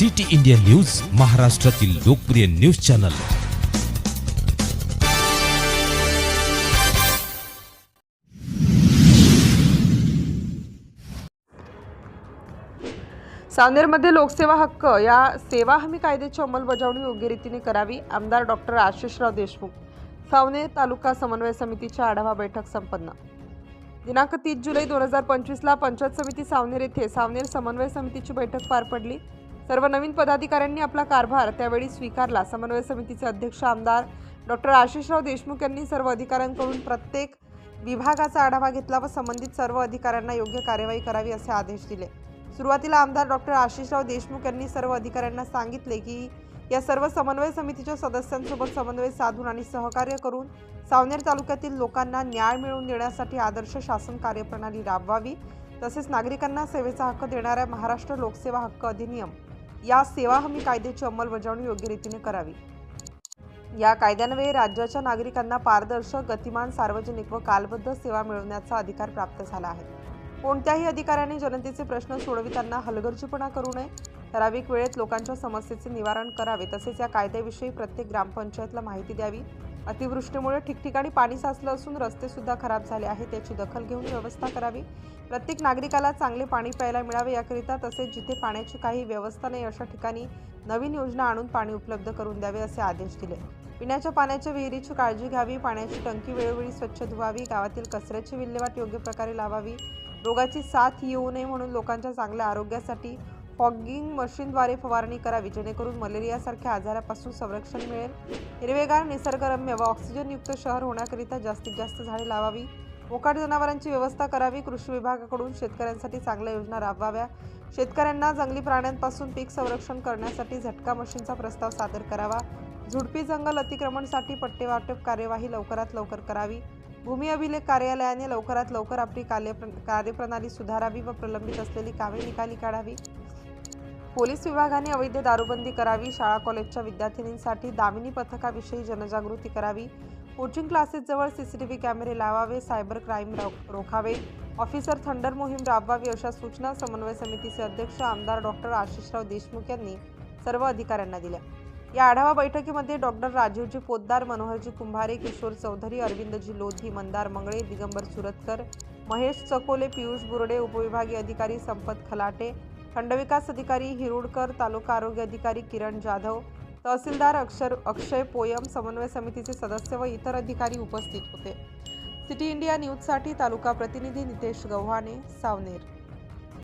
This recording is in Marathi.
सिटी इंडिया न्यूज महाराष्ट्रातील लोकप्रिय न्यूज चॅनल. सावनेरमध्ये लोकसेवा हक्क या सेवा हमी कायद्याची अंमलबजावणी योग्य रीतीने करावी आमदार डॉक्टर आशिषराव देशमुख. सावनेर तालुका समन्वय समितीच्या आढावा बैठक संपन्न. दिनांक तीस जुलै दोन हजार पंचवीसला पंचायत समिती सावनेर येथे सावनेर समन्वय समितीची बैठक पार पडली. सर्व नवीन पदाधिकाऱ्यांनी आपला कारभार त्यावेळी स्वीकारला. समन्वय समितीचे अध्यक्ष आमदार डॉक्टर आशिषराव देशमुख यांनी सर्व अधिकाऱ्यांकडून प्रत्येक विभागाचा आढावा घेतला व संबंधित सर्व अधिकाऱ्यांना योग्य कार्यवाही करावी असे आदेश दिले. सुरुवातीला आमदार डॉक्टर आशिषराव देशमुख यांनी सर्व अधिकाऱ्यांना सांगितले की या सर्व समन्वय समितीच्या सदस्यांसोबत समन्वय साधून आणि सहकार्य करून सावनेर तालुक्यातील लोकांना न्याय मिळवून देण्यासाठी आदर्श शासन कार्यप्रणाली राबवावी. तसेच नागरिकांना सेवेचा हक्क देणाऱ्या महाराष्ट्र लोकसेवा हक्क अधिनियम या सेवा हमी कायद्याची अंमलबजावणी योग्य रीतीने करावी. या कायद्यान्वये राज्याच्या नागरिकांना पारदर्शक गतिमान सार्वजनिक व कालबद्ध सेवा मिळवण्याचा अधिकार प्राप्त झाला आहे. कोणत्याही अधिकाऱ्याने जनतेचे प्रश्न सोडविताना हलगर्जीपणा करू नये. ठराविक वेळेत लोकांच्या समस्येचे निवारण करावे तसेच या कायद्याविषयी प्रत्येक ग्रामपंचायतला माहिती द्यावी. अतिवृष्टीमुळे ठिकठिकाणी पाणी साचलं असून रस्ते सुद्धा खराब झाले आहेत. त्याची दखल घेऊन व्यवस्था करावी. प्रत्येक नागरिकाला चांगले पाणी प्यायला मिळावे याकरिता तसेच जिथे पाण्याची काही व्यवस्था नाही अशा ठिकाणी नवीन योजना आणून पाणी उपलब्ध करून द्यावे असे आदेश दिले. पिण्याच्या पाण्याच्या विहिरीची काळजी घ्यावी. पाण्याची टंकी वेळोवेळी स्वच्छ धुवावी. गावातील कचऱ्याची विल्हेवाट योग्य प्रकारे लावावी. रोगाची साथ येऊ नये म्हणून लोकांच्या चांगल्या आरोग्यासाठी फॉगिंग मशीनद्वारे फवारणी करावी जेणेकरून मलेरियासारख्या आजारापासून संरक्षण मिळेल. हिरवेगार निसर्गरम्य व ऑक्सिजनयुक्त शहर होण्याकरिता जास्तीत जास्त झाडे लावावी. मोकाट जनावरांची व्यवस्था करावी. कृषी विभागाकडून शेतकऱ्यांसाठी चांगल्या योजना राबवाव्या. शेतकऱ्यांना जंगली प्राण्यांपासून पीक संरक्षण करण्यासाठी झटका मशीनचा प्रस्ताव सादर करावा. झुडपी जंगल अतिक्रमणसाठी पट्टेवाटप कार्यवाही लवकरात लवकर करावी. भूमी अभिलेख कार्यालयाने लवकरात लवकर आपली कार्य कार्यप्रणाली सुधारावी व प्रलंबित असलेली कामे निकाली काढावी. पोलीस विभागाने अवैध दारूबंदी करावी शाळा कॉलेजच्या विद्यार्थिनींसाठी दामिनी पथकाविषयी जनजागृती करावी कोचिंग क्लासेसजवळ सीसीटीव्ही कॅमेरे लावावे सायबर क्राईम रो- रोखावे ऑफिसर थंडर मोहीम राबवावी अशा सूचना समन्वय समितीचे अध्यक्ष आमदार डॉक्टर आशिषराव देशमुख यांनी सर्व अधिकाऱ्यांना दिल्या. या आढावा बैठकीमध्ये डॉक्टर राजीवजी पोद्दार मनोहरजी कुंभारे किशोर चौधरी अरविंदजी लोधी मंदार मंगळे दिगंबर सुरतकर महेश चकोले पियुष बुरडे उपविभागीय अधिकारी संपत खलाटे खंडविकास अधिकारी हिरुडकर तालुका आरोग्य अधिकारी किरण जाधव तहसीलदार अक्षर अक्षय पोयम समन्वय समितीचे सदस्य व इतर अधिकारी उपस्थित होते. सिटी इंडिया न्यूजसाठी तालुका प्रतिनिधी नितेश गव्हाणे सावनेर.